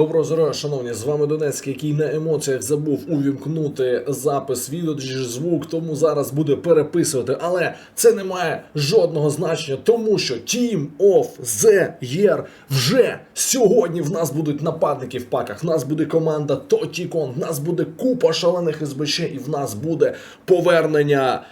Доброго здоров'я, шановні, з вами Донецький, який на емоціях забув увімкнути запис відео звук, тому зараз буде переписувати. Але це не має жодного значення, тому що Team of the Year вже сьогодні в нас будуть нападники в паках. В нас буде команда Тотікон, в нас буде купа шалених СБЧ, і в нас буде повернення.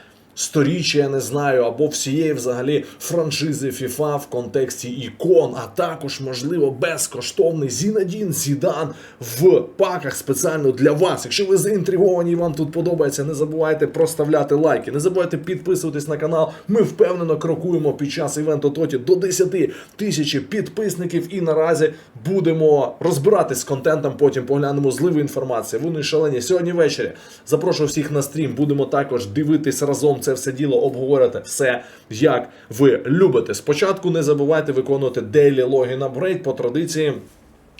Сторіччя, я не знаю, або всієї взагалі франшизи FIFA в контексті ікон, а також, можливо, безкоштовний Зінадін Зідан в паках спеціально для вас. Якщо ви заінтриговані і вам тут подобається, не забувайте проставляти лайки, не забувайте підписуватись на канал. Ми впевнено крокуємо під час івенту Тоті до 10 тисяч підписників. І наразі будемо розбиратись з контентом. Потім поглянемо зливу інформації. Вони шалені сьогодні ввечері. Запрошую всіх на стрім. Будемо також дивитись разом це все діло, обговорити все, як ви любите. Спочатку не забувайте виконувати дейлі логін апгрейд по традиції.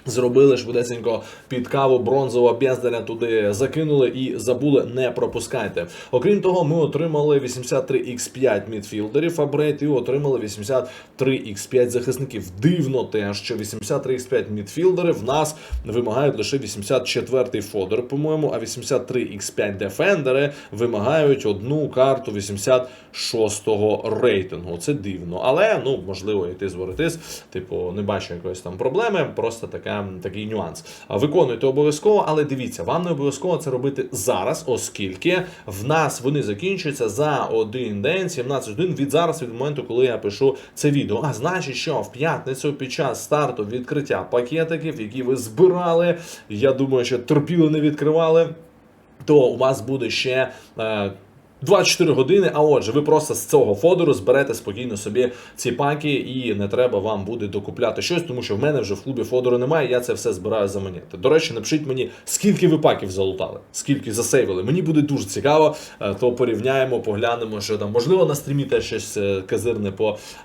Зробили швидесенько під каву бронзового бездаря туди закинули і забули, не пропускайте. Окрім того, ми отримали 83x5 мідфілдерів апгрейд і отримали 83x5 захисників. Дивно те, що 83x5 мідфілдери в нас вимагають лише 84-й фодер, по-моєму, а 83x5 дефендери вимагають одну карту 86-го рейтингу. Це дивно, але ну можливо йти зворотись. Типу, не бачу якоїсь там проблеми, просто така, такий нюанс. А Виконуйте обов'язково, але дивіться, вам не обов'язково це робити зараз, оскільки в нас вони закінчуються за один день, 17 годин від зараз, від моменту, коли я пишу це відео. А значить, що в п'ятницю під час старту відкриття пакетиків, які ви збирали, я думаю, що терпіли не відкривали. То у вас буде ще е, 24 години. А отже, ви просто з цього фодору зберете спокійно собі ці паки, і не треба вам буде докупляти щось, тому що в мене вже в клубі фодору немає. Я це все збираю за монети. До речі, напишіть мені, скільки ви паків залутали, скільки засейвили. Мені буде дуже цікаво. е, То порівняємо, поглянемо, що там можливо на стрімі теж щось е, казирне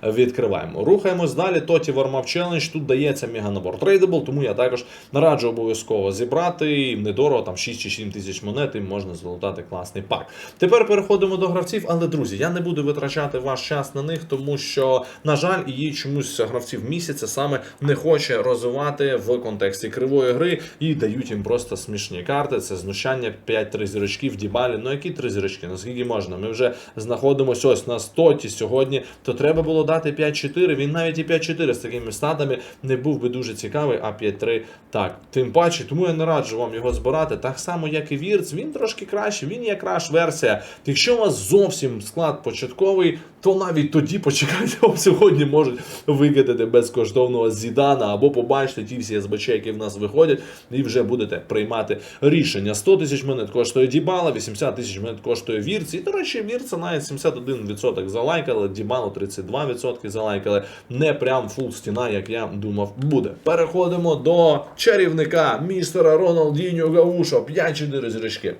відкриваємо. Рухаємось далі. Тоті Warm-Up Challenge. Тут дається мега набор трейдабл, тому я також нараджу обов'язково зібрати недорого, там 6 чи 7 тисяч монет, і можна залутати класний пак. Тепер переходимо до гравців, але друзі, я не буду витрачати ваш час на них, тому що, на жаль, її чомусь гравців місяця саме не хоче розвивати в контексті кривої гри і дають їм просто смішні карти. Це знущання 5-3 зірочки в Дібалі. Ну які 3 зірочки? Наскільки можна? Ми вже знаходимося ось на стоті сьогодні. То треба було дати 5-4. Він навіть і 5-4 з такими статами не був би дуже цікавий, а 5-3 так. Тим паче, тому я не раджу вам його збирати. Так само, як і Вірц, він трошки краще, він є краш версія. Якщо у вас зовсім склад початковий, то навіть тоді почекайте, вам сьогодні можуть викидати безкоштовного зідана або побачите ті всі СБЧ, які в нас виходять, і вже будете приймати рішення. 100 тисяч монет коштує Дібала, 80 тисяч монет коштує Вірц. І, до речі, Вірца навіть 71% залайкали, Дібалу 32% залайкали. Не прям фул стіна, як я думав, буде. Переходимо до чарівника містера Роналдіньо Гаушо. 5-4 зірочки.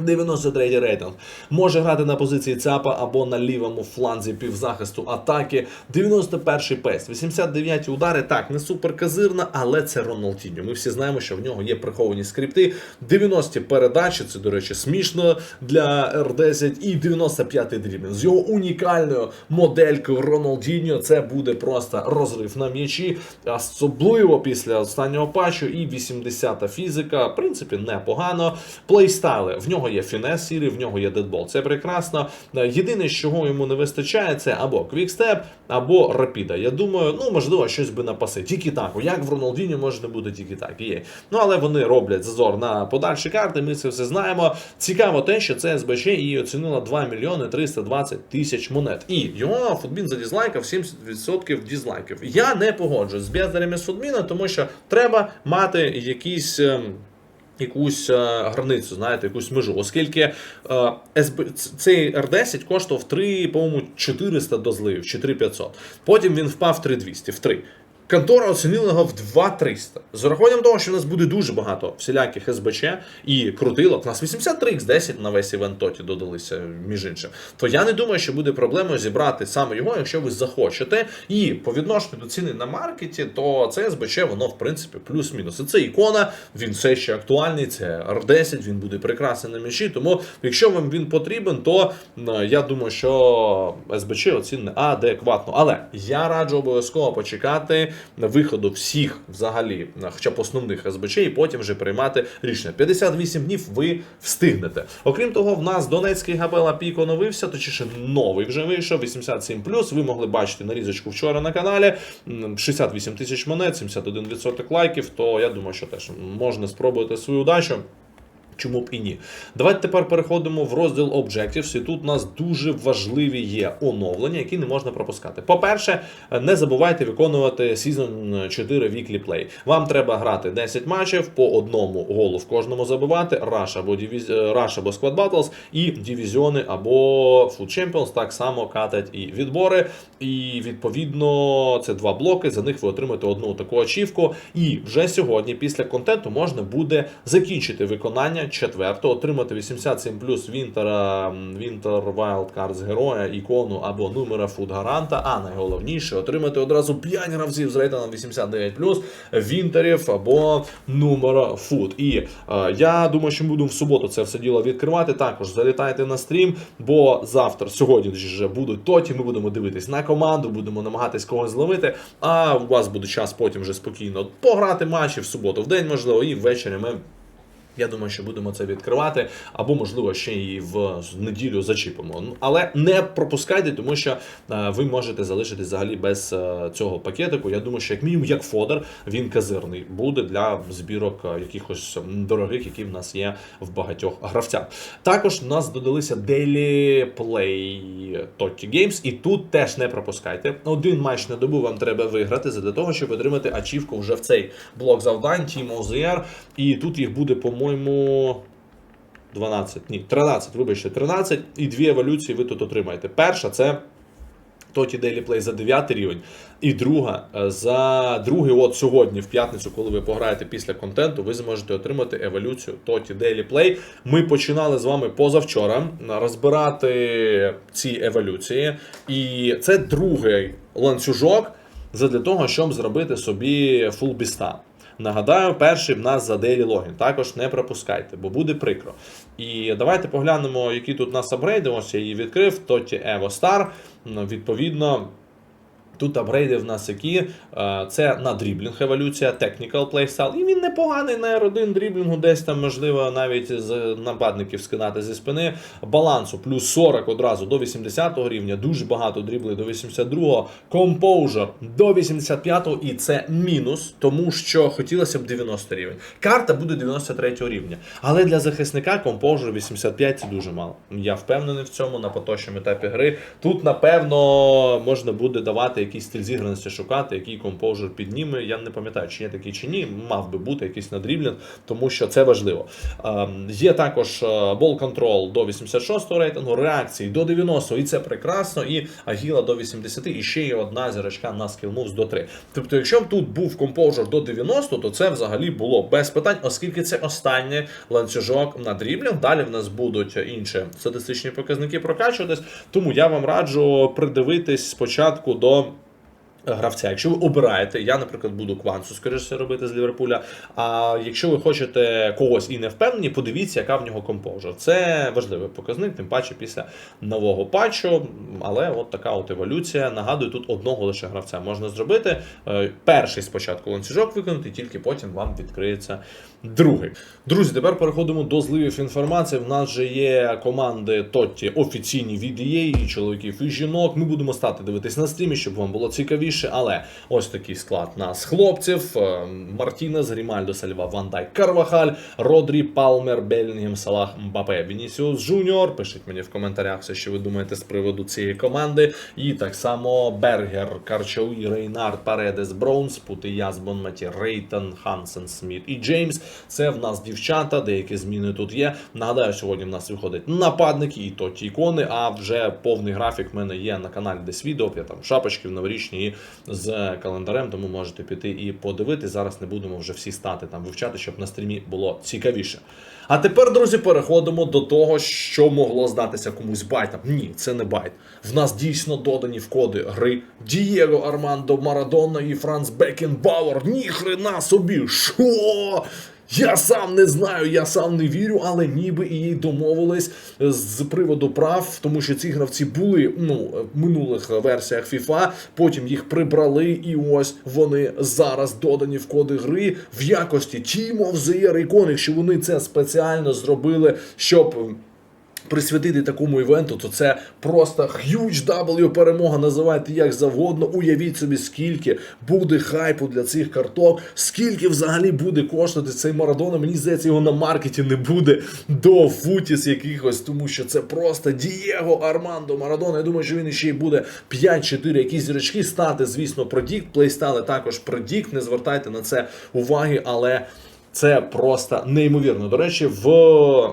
93 рейтинг. Може грати на позиції ЦАПа або на лівому фланзі півзахисту атаки. 91-й пейс. 89 удари. Так, не супер казирна, але це Роналдіньо. Ми всі знаємо, що в нього є приховані скрипти. 90-ті передачі, це, до речі, смішно для R10. І 95-й дрібін. З його унікальною моделькою Роналдіньо це буде просто розрив на м'ячі. Особливо після останнього патчу. І 80-та фізика. В принципі, непогано. Плейстайли. В нього є фінес сірий, в нього є дедбол. Це прекрасно. Е, Єдине, чого йому не вистачає, це або квікстеп, або рапіда. Я думаю, ну можливо, щось би напаси. Тільки так. Як в Роналдіні може не бути тільки так. Є. Ну але вони роблять зазор на подальші карти. Ми це все знаємо. Цікаво те, що це СБЧ її оцінила 2 мільйони 320 тисяч монет. І його футбін задізлайкав 70% дізлайків. Я не погоджуюсь з бездарями з футбіна, тому що треба мати якісь. Якусь е, границю, знаєте, якусь межу, оскільки е, цей R10 коштував 3, по-моєму, 400 до зливів, чи 3500. Потім він впав в 3200, в 3. Контора оцінила його в 2300. З урахуванням того, що у нас буде дуже багато всіляких СБЧ і крутилок. У нас 83x10 на весь івент тоті додалися, між іншим. То я не думаю, що буде проблемою зібрати саме його, якщо ви захочете. І по відношенню до ціни на маркеті, то це СБЧ, воно в принципі плюс-мінус. І це ікона, він все ще актуальний, це R10, він буде прекрасний на м'ячі. Тому, якщо вам він потрібен, то е, я думаю, що СБЧ оцінне адекватно. Але я раджу обов'язково почекати виходу всіх взагалі, хоча б основних СБЧ, і потім вже приймати рішення. 58 днів ви встигнете. Окрім того, в нас Донецький Габела Пік оновився, точніше новий вже вийшов, 87 Ви могли бачити нарізочку вчора на каналі. 68 тисяч монет, 71% лайків. То я думаю, що теж можна спробувати свою удачу. Чому б і ні? Давайте тепер переходимо в розділ Objectives, і тут у нас дуже важливі є оновлення, які не можна пропускати. По-перше, не забувайте виконувати Season 4 Weekly Play. Вам треба грати 10 матчів по одному голу в кожному забивати, Rush або, Divis- е, Rush або Squad Battles, і дивізіони або Food Champions так само катать і відбори. І відповідно це два блоки. За них ви отримаєте одну таку ачівку. І вже сьогодні, після контенту, можна буде закінчити виконання четвертого, отримати 87 плюс Вінтера, Вінтер Cards героя, ікону або номера фуд гаранта. А найголовніше отримати одразу 5 гравців з рейтингом 89 плюс Вінтерів або номера фуд. І е, я думаю, що ми будемо в суботу це все діло відкривати. Також залітайте на стрім, бо завтра, сьогодні вже будуть тоті. Ми будемо дивитись на команду, будемо намагатись когось зловити. А у вас буде час потім вже спокійно пограти матчі в суботу, в день, можливо, і ввечері ми. Я думаю, що будемо це відкривати, або можливо ще і в неділю зачіпимо. Ну, Але не пропускайте, тому що е, ви можете залишитись взагалі без е, цього пакетику. Я думаю, що як мінімум, як фодер, він казирний буде для збірок е, якихось дорогих, які в нас є в багатьох гравцях. Також в нас додалися Daily Play Totti Games, і тут теж не пропускайте. Один матч на добу вам треба виграти для того, щоб отримати ачівку вже в цей блок завдань Team OZR. І тут їх буде, по-моєму. 12, ні, 13, вибачте, 13, і дві еволюції ви тут отримаєте. Перша це Тоті Daily Play за 9 рівень. І друга е, за другий, от сьогодні, в п'ятницю, коли ви пограєте після контенту, ви зможете отримати еволюцію Тоті Daily Play. Ми починали з вами позавчора розбирати ці еволюції. І це другий ланцюжок для того, щоб зробити собі фулбіста. Нагадаю, перший в нас за Daily Login. Також не пропускайте, бо буде прикро. І давайте поглянемо, які тут у нас апгрейди. Ось я її відкрив. Тоті Evo Star. Відповідно. Тут апгрейди в нас які. Е, Це на дріблінг еволюція, technical playstyle. І він непоганий на R1 дріблінгу, десь там, можливо, навіть з нападників скинати зі спини. Балансу плюс 40 одразу до 80 рівня, дуже багато дріблей до 82-го. Composure до 85-го, і це мінус, тому що хотілося б 90 рівень. Карта буде 93 рівня. Але для захисника Composure 85 це дуже мало. Я впевнений в цьому на поточному етапі гри. Тут, напевно, можна буде давати якийсь стиль зіграності шукати, який композер підніме. Я не пам'ятаю, чи є такий чи ні. Мав би бути якийсь надріблінг, тому що це важливо. Ем, є також бол контрол до 86 рейтингу, реакції до 90, і це прекрасно. І агіла до 80, і ще є одна зірочка на Skill Moves до 3. Тобто, якщо б тут був композер до 90, то це взагалі було без питань, оскільки це останній ланцюжок на дріблінг. Далі в нас будуть інші статистичні показники прокачуватись. Тому я вам раджу придивитись спочатку до. Гравця, якщо ви обираєте, я, наприклад, буду квансу скоріше робити з Ліверпуля. А якщо ви хочете когось і не впевнені, подивіться, яка в нього композер. Це важливий показник, тим паче після нового патчу. Але от така от еволюція. Нагадую, тут одного лише гравця можна зробити. Е, Перший спочатку ланцюжок виконати, тільки потім вам відкриється другий. Друзі, тепер переходимо до зливів інформації. В нас же є команди Тотті офіційні від і чоловіків і жінок. Ми будемо стати дивитись на стрімі, щоб вам було цікавіше. Але ось такий склад нас хлопців: Е, Мартінес, Грімальдо, Сальва, Ван Дайк, Карвахаль, Родрі, Палмер, Белінгем, Салах, Мбапе, Вінісіус Джуніор. Пишіть мені в коментарях все, що ви думаєте з приводу цієї команди. І так само Бергер, Карчауї, Рейнард, Паредес, Броунс, Путияс, Бонматі, Рейтон, Хансен, Сміт і Джеймс. Це в нас дівчата, деякі зміни тут є. Нагадаю, сьогодні в нас виходять нападники і то ті ікони, а вже повний графік в мене є на каналі десь відео. Я там шапочки в новорічні і з календарем, тому можете піти і подивитись. Зараз не будемо вже всі стати там вивчати, щоб на стрімі було цікавіше. А тепер, друзі, переходимо до того, що могло здатися комусь байтом. Ні, це не байт. В нас дійсно додані в коди гри Дієго Армандо Марадона і Франц Бекенбауер. Ні хрена собі! Що? Я сам не знаю, я сам не вірю, але ніби і домовились з приводу прав, тому що ці гравці були ну в минулих версіях FIFA, потім їх прибрали, і ось вони зараз додані в коди гри в якості Team of the Year Iconic, що вони це спеціально зробили, щоб присвятити такому івенту, то це просто huge W перемога. Називайте як завгодно. Уявіть собі, скільки буде хайпу для цих карток, скільки взагалі буде коштувати цей Марадона. Мені здається, його на маркеті не буде до футіс якихось, тому що це просто Дієго Армандо Марадона. Я думаю, що він ще й буде 5-4 якісь зірочки стати. Звісно, продікт. Плейстайли також продікт. Не звертайте на це уваги, але. Це просто неймовірно. До речі, в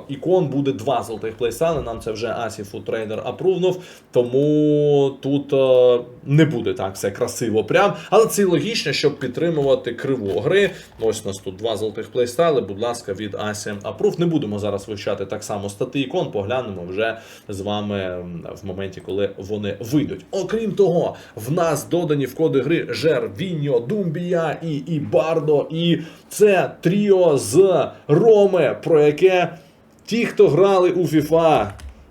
ікон буде два золотих плейстайли. Нам це вже Асі Фудтрейдер апрувнув, тому тут е, не буде так все красиво прям. Але це логічно, щоб підтримувати криву гри. Ось у нас тут два золотих плейстайли. Будь ласка, від Асі Апрув. Не будемо зараз вивчати так само стати ікон. Поглянемо вже з вами в моменті, коли вони вийдуть. Окрім того, в нас додані в коди гри Жер Віньо, Думбія і, і Бардо. І це тріо з Роми, про яке ті, хто грали у FIFA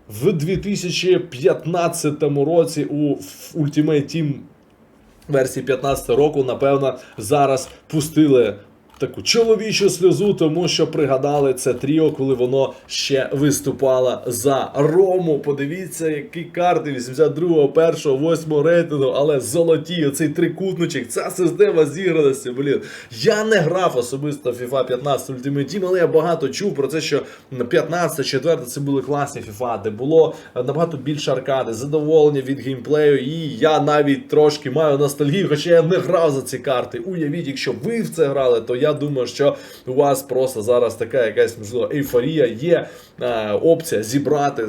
в 2015 році у Ultimate Team версії 15 року, напевно, зараз пустили таку чоловічу сльозу, тому що пригадали це тріо, коли воно ще виступало за Рому. Подивіться, які карти 82-го, 1-го, 8-го рейтингу, але золоті, оцей трикутничок, ця система зіграності, блін. Я не грав особисто FIFA 15 Ultimate Team, але я багато чув про це, що 15, 4 це були класні FIFA, де було набагато більше аркади, задоволення від геймплею, і я навіть трошки маю ностальгію, хоча я не грав за ці карти. Уявіть, якщо ви в це грали, то я думаю, що у вас просто зараз така якась можливо ейфорія, є е, опція зібрати.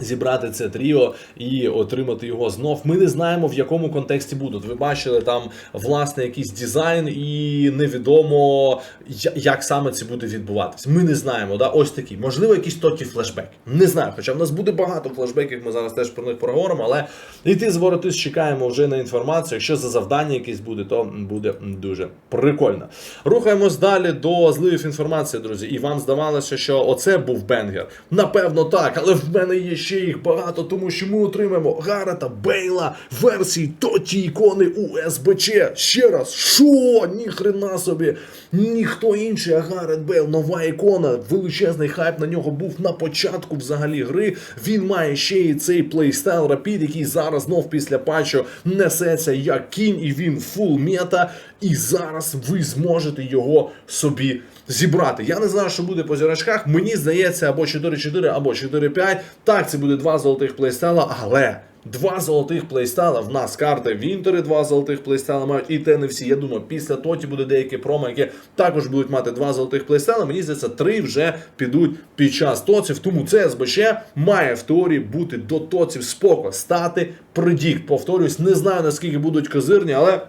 Зібрати це тріо і отримати його знов. Ми не знаємо в якому контексті будуть. Ви бачили там власне якийсь дизайн, і невідомо як саме це буде відбуватись. Ми не знаємо. Да? Ось такі. Можливо, якісь токі флешбеки. Не знаю. Хоча в нас буде багато флешбеків, ми зараз теж про них проговоримо. Але йти з воротис чекаємо вже на інформацію. Якщо за завдання якесь буде, то буде дуже прикольно. Рухаємось далі до зливів інформації, друзі. І вам здавалося, що оце був бенгер. Напевно, так, але в мене є ще їх багато, тому що ми отримаємо Гарета Бейла версії тоті ікони у СБЧ. Ще раз, що? Ніхрена собі. Ніхто інший, а Гарет Бейл, нова ікона. Величезний хайп на нього був на початку взагалі гри. Він має ще і цей плейстайл Rapid, який зараз знов після патчу несеться як кінь, і він фул мета. І зараз ви зможете його собі зібрати. Я не знаю, що буде по зірочках. Мені здається, або 4-4, або 4-5. Так, це буде два золотих плейстайла, але. Два золотих плейстайла. В нас карти Вінтери, два золотих плейстайла мають, і те не всі. Я думаю, після тоті буде деякі промо, які також будуть мати два золотих плейстайла. Мені здається, три вже підуть під час тоців. Тому це СБЧ має в теорії бути до тоців споко стати предікт. Повторюсь, не знаю наскільки будуть козирні, але.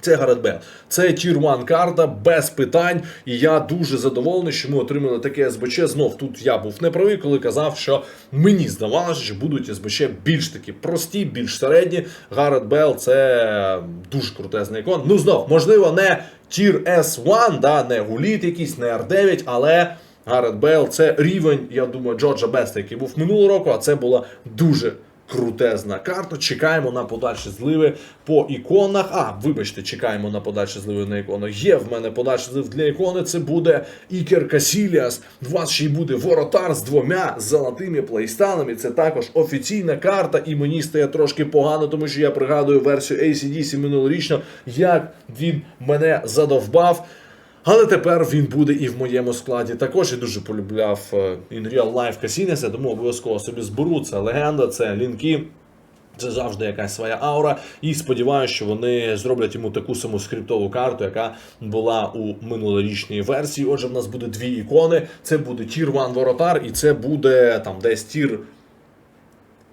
Це Гарет Бел. Це Тір 1 карта без питань. І я дуже задоволений, що ми отримали таке СБЧ. Знов тут я був неправий, коли казав, що мені здавалося, що будуть СБЧ більш такі прості, більш середні. Гарет Бел це дуже крутезний ікон. Ну знов, можливо, не Тір S1, да, не гуліт якийсь, не R9, але. Гарет Бейл це рівень, я думаю, Джорджа Беста, який був минулого року, а це була дуже крутезна карта. Чекаємо на подальші зливи по іконах. А, вибачте, чекаємо на подальші зливи на іконах. Є в мене подальший злив для ікони. Це буде Ікер Касіліас. У вас ще й буде воротар з двома золотими плейстайлами. Це також офіційна карта, і мені стає трошки погано, тому що я пригадую версію ACDC минулорічно, як він мене задовбав. Але тепер він буде і в моєму складі. Також я дуже полюбляв е, In Real Life Касінеса, тому обов'язково собі зберу. Це легенда, це лінки. Це завжди якась своя аура. І сподіваюся, що вони зроблять йому таку саму скриптову карту, яка була у минулорічній версії. Отже, в нас буде дві ікони. Це буде Тір 1 Воротар, і це буде там десь тір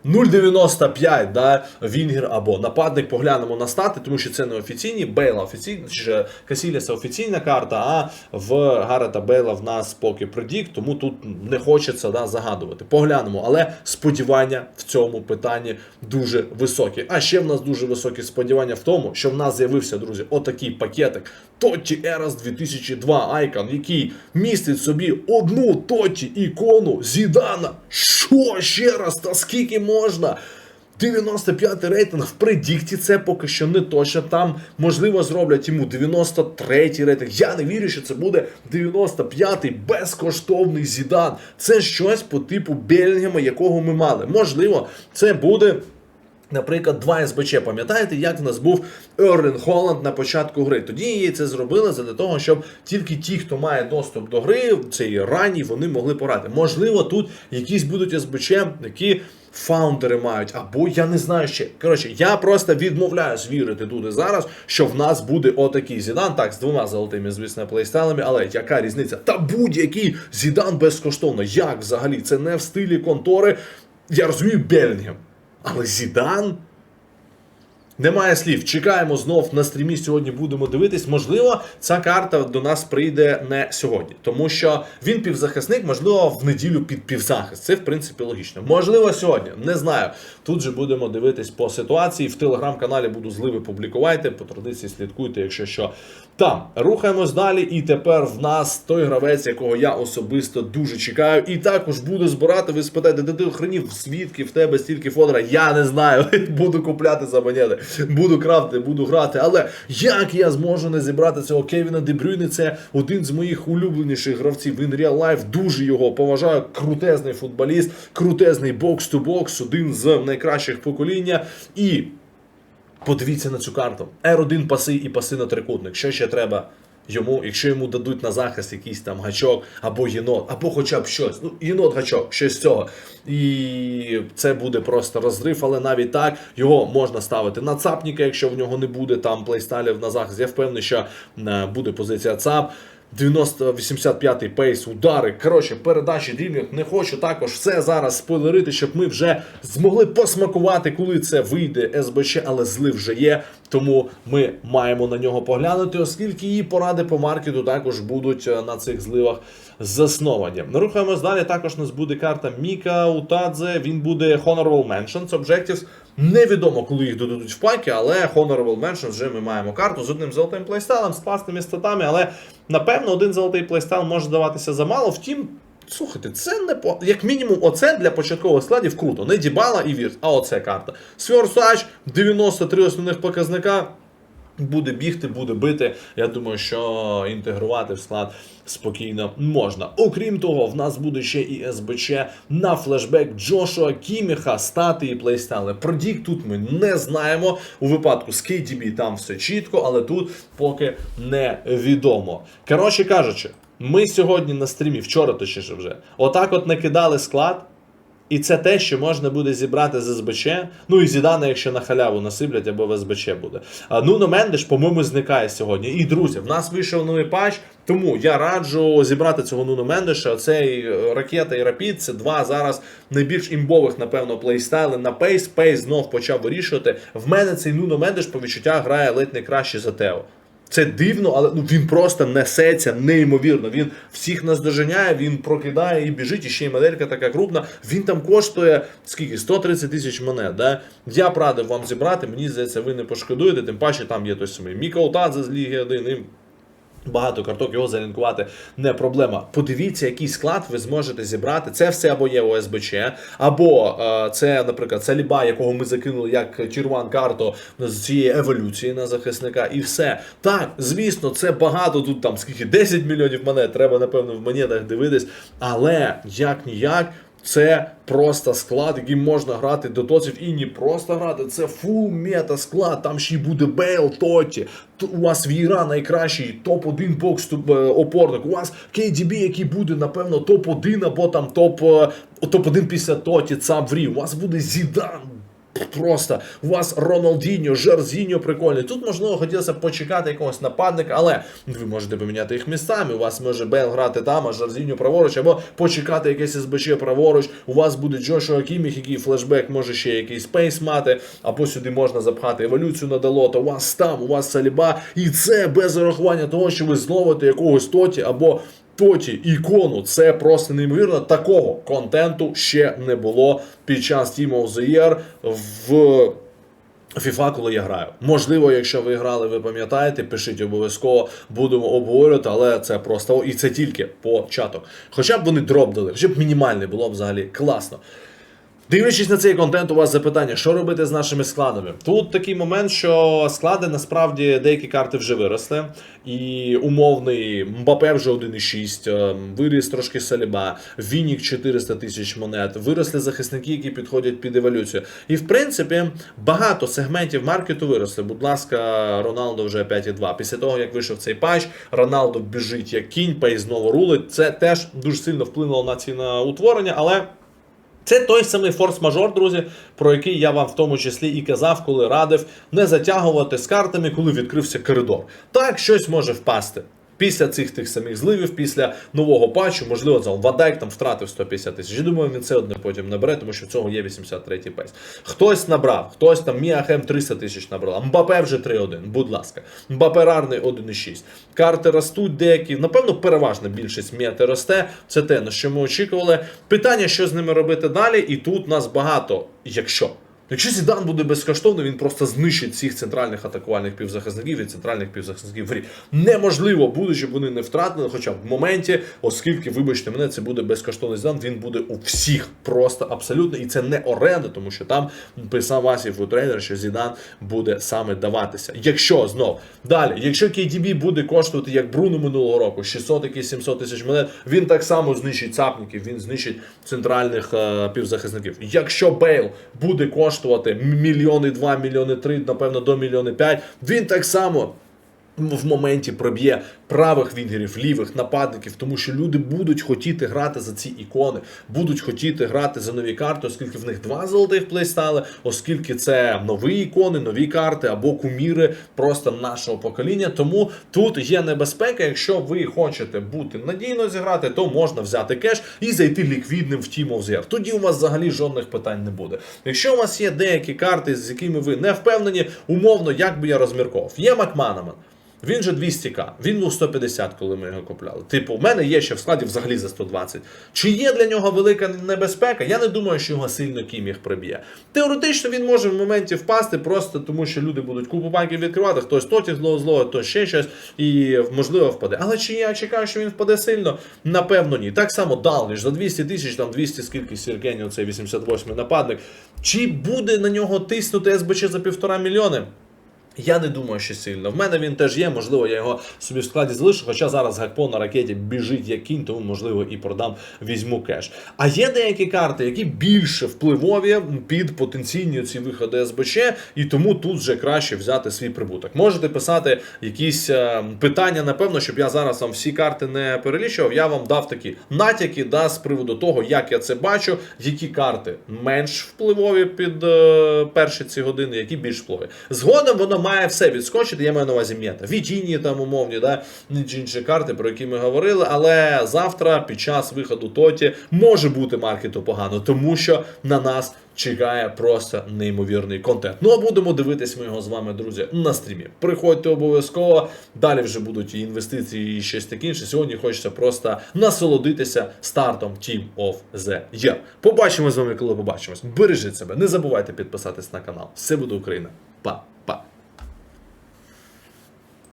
0,95, да, Вінгер або нападник, поглянемо на стати, тому що це не офіційні, Бейла офіційна, чи Касіліса офіційна карта, а в Гарета Бейла в нас поки предік, тому тут не хочеться да, загадувати. Поглянемо, але сподівання в цьому питанні дуже високі. А ще в нас дуже високі сподівання в тому, що в нас з'явився, друзі, отакий пакетик Totti Eras 2002 Icon, який містить собі одну Тоті ікону Зідана. Що ще раз? Та скільки можна? 95 рейтинг в предікті це поки що не точно. Там можливо зроблять йому 93 рейтинг. Я не вірю, що це буде 95-й безкоштовний зідан. Це щось по типу Белінгема, якого ми мали. Можливо, це буде. Наприклад, 2 СБЧ, пам'ятаєте, як в нас був Ерлін Холланд на початку гри? Тоді її це зробили для того, щоб тільки ті, хто має доступ до гри, цієї ранній, вони могли пограти. Можливо, тут якісь будуть СБЧ, які фаундери мають, або я не знаю ще. Коротше, я просто відмовляюсь вірити туди зараз, що в нас буде отакий зідан. Так, з двома золотими, звісно, плейстайлами, але яка різниця? Та будь-який зідан безкоштовно. Як взагалі? Це не в стилі контори. Я розумію Белінгем. Але Зідан? Немає слів. Чекаємо знов на стрімі. Сьогодні будемо дивитись. Можливо, ця карта до нас прийде не сьогодні, тому що він півзахисник, можливо, в неділю під півзахист. Це в принципі логічно. Можливо, сьогодні. Не знаю. Тут же будемо дивитись по ситуації. В телеграм-каналі буду зливи публікувати. По традиції слідкуйте, якщо що. Там рухаємось далі. І тепер в нас той гравець, якого я особисто дуже чекаю. І також буду збирати. Ви спитаєте, де ти охренів, звідки в тебе стільки фодера? Я не знаю. Буду купляти за монети. Буду крафти, буду грати. Але як я зможу не зібрати цього Кевіна Дебрюйне? Це один з моїх улюбленіших гравців. Він реал лайф. Дуже його поважаю. Крутезний футболіст, крутезний бокс-ту-бокс, один з найкращих покоління. І подивіться на цю карту. R1 паси і паси на трикутник. Що ще треба? Йому, якщо йому дадуть на захист якийсь там гачок або єнот, або хоча б щось. Ну, єнот гачок, щось з цього. І це буде просто розрив, але навіть так його можна ставити на цапніка, якщо в нього не буде там плейстайлів на захист. Я впевнений, що е, буде позиція ЦАП. 90-85 пейс, удари. Коротше, передачі дрібних не хочу також все зараз спойлерити, щоб ми вже змогли посмакувати, коли це вийде СБЧ, але злив вже є. Тому ми маємо на нього поглянути, оскільки її поради по маркету також будуть е, на цих зливах засновані. Рухаємось далі. Також нас буде карта Міка Утадзе. Він буде Honorable Mentions Objectives. Невідомо, коли їх додадуть в паки, але Honorable Mentions вже ми маємо карту з одним золотим плейстайлом, з класними статами, але напевно один золотий плейстайл може здаватися замало. Втім, слухайте, це не по як мінімум, оце для початкових складів круто. Не Дібала і Вірт, а оце карта. Сверсач, 93 основних показника. Буде бігти, буде бити. Я думаю, що інтегрувати в склад спокійно можна. Окрім того, в нас буде ще і СБЧ на флешбек Джошуа Кіміха, стати і плейстайли. Про Дік тут ми не знаємо. У випадку з KDB там все чітко, але тут поки не відомо. Коротше кажучи, ми сьогодні на стрімі, вчора точніше вже, отак от накидали склад. І це те, що можна буде зібрати з СБЧ. Ну і Зідана, якщо на халяву насиплять, або в СБЧ буде. А, Нуно Мендеш, по-моєму, зникає сьогодні. І друзі, в нас вийшов новий патч, тому я раджу зібрати цього Нуно Мендеша. Цей е, ракета і Рапід це два зараз найбільш імбових, напевно, плейстайли на пейс. Пейс знов почав вирішувати. В мене цей Нуно Мендеш по відчуттях грає ледь не краще за Тео. Це дивно, але ну він просто несеться неймовірно. Він всіх нас доженяє, він прокидає і біжить, і ще й моделька така крупна. Він там коштує скільки? 130 тисяч монет. Да? Я б радив вам зібрати. Мені здається, ви не пошкодуєте. Тим паче там є той самий Міка Утадзе з Ліги 1. І Багато карток його залінкувати не проблема. Подивіться, який склад ви зможете зібрати. Це все або є ОСБЧ, або е, це, наприклад, Саліба, якого ми закинули як Тірван карту з цієї еволюції на захисника, і все. Так, звісно, це багато тут там скільки 10 мільйонів монет. Треба, напевно, в монетах дивитись. Але як ніяк. Це просто склад, яким можна грати до тоців і не просто грати. Це фул мета склад. Там ще й буде Бейл, Тоті. У вас Віра найкращий, топ-1 бокс е, опорник. У вас KDB, який буде, напевно, топ-1 або там топ, е, топ-1 після Тоті, Цаб Врі. У вас буде Зідан. Просто у вас Роналдіньо, Жерзіньо прикольний. Тут можливо хотілося б почекати якогось нападника, але ви можете поміняти їх містами. У вас може Бейл грати там, а Жерзіньо праворуч, або почекати якесь СБЧ праворуч. У вас буде Джошуа Кіміх, який флешбек може ще якийсь спейс мати, або сюди можна запхати еволюцію на Далота. У вас там, у вас Саліба, і це без урахування того, що ви зловите якогось тоті або. Тоті ікону, це просто неймовірно. Такого контенту ще не було під час Team of the Year в FIFA, коли я граю. Можливо, якщо ви грали, ви пам'ятаєте, пишіть обов'язково, будемо обговорювати, але це просто і це тільки початок. Хоча б вони дроп дали, хоча б мінімальний було б взагалі класно. Дивлячись на цей контент, у вас запитання, що робити з нашими складами? Тут такий момент, що склади насправді деякі карти вже виросли, і умовний Мбапе вже 1,6, е, виріс трошки Саліба, Вінік 400 тисяч монет, виросли захисники, які підходять під еволюцію. І в принципі багато сегментів маркету виросли. Будь ласка, Роналдо вже 5,2. Після того, як вийшов цей патч, Роналдо біжить як кінь, пей знову рулить. Це теж дуже сильно вплинуло на ціноутворення, але. Це той самий форс-мажор, друзі, про який я вам в тому числі і казав, коли радив не затягувати з картами, коли відкрився коридор. Так, щось може впасти. Після цих тих самих зливів, після нового патчу, можливо, там Вадайк там втратив 150 тисяч. Я думаю, він це одне потім набере, тому що в цього є 83-й пейс. Хтось набрав, хтось там Міахем 300 тисяч набрав. Мбапе вже 3-1, будь ласка. Мбапе рарний 1,6. Карти ростуть деякі. Напевно, переважна більшість м'яти росте. Це те, на що ми очікували. Питання, що з ними робити далі, і тут нас багато, якщо. Якщо Зідан буде безкоштовно, він просто знищить всіх центральних атакувальних півзахисників і центральних півзахисників грі. Неможливо буде, щоб вони не втратили, хоча в моменті, оскільки, вибачте мене, це буде безкоштовний Зідан, він буде у всіх просто абсолютно. І це не оренда, тому що там писав Васів у тренер, що Зідан буде саме даватися. Якщо знов далі, якщо KDB буде коштувати як Бруно минулого року, 600 якісь 700 тисяч монет, він так само знищить цапників, він знищить центральних е, півзахисників. Якщо Бейл буде коштувати мільйони два, мільйони три, напевно, до мільйони п'ять, він так само. В моменті проб'є правих вінгерів, лівих нападників, тому що люди будуть хотіти грати за ці ікони, будуть хотіти грати за нові карти, оскільки в них два золотих плейстайли, оскільки це нові ікони, нові карти або куміри просто нашого покоління. Тому тут є небезпека. Якщо ви хочете бути надійно зіграти, то можна взяти кеш і зайти ліквідним в Team of the Year. Тоді у вас взагалі жодних питань не буде. Якщо у вас є деякі карти, з якими ви не впевнені, умовно, як би я розмірковував, є Макманаман. Він же 200к, він був 150, коли ми його купляли. Типу, у мене є ще в складі взагалі за 120. Чи є для нього велика небезпека? Я не думаю, що його сильно кіміх приб'є. Теоретично він може в моменті впасти, просто тому що люди будуть купу банків відкривати, хтось тоті зло зло, хтось ще щось, і можливо впаде. Але чи я чекаю, що він впаде сильно? Напевно, ні. Так само Далніш за 200 тисяч, там 200 скільки Сіргенів, цей 88 нападник. Чи буде на нього тиснути СБЧ за півтора мільйони? Я не думаю, що сильно. В мене він теж є, можливо, я його собі в складі залишу, хоча зараз Гакпо на ракеті біжить як кінь, тому можливо і продам, візьму кеш. А є деякі карти, які більше впливові під потенційні ці виходи СБЧ, і тому тут вже краще взяти свій прибуток. Можете писати якісь е, питання, напевно, щоб я зараз вам всі карти не перелічував. Я вам дав такі натяки да, з приводу того, як я це бачу, які карти менш впливові під е, перші ці години, які більш впливові. Згодом воно має все відскочити. Я маю на увазі м'ята. Вітіні там умовні, да, інші карти, про які ми говорили. Але завтра, під час виходу Тоті, може бути маркету погано, тому що на нас чекає просто неймовірний контент. Ну а будемо дивитись ми його з вами, друзі, на стрімі. Приходьте обов'язково. Далі вже будуть і інвестиції, і щось таке інше. Сьогодні хочеться просто насолодитися стартом Team of the Year. Побачимо з вами, коли побачимось. Бережіть себе, не забувайте підписатись на канал. Все буде Україна. Па!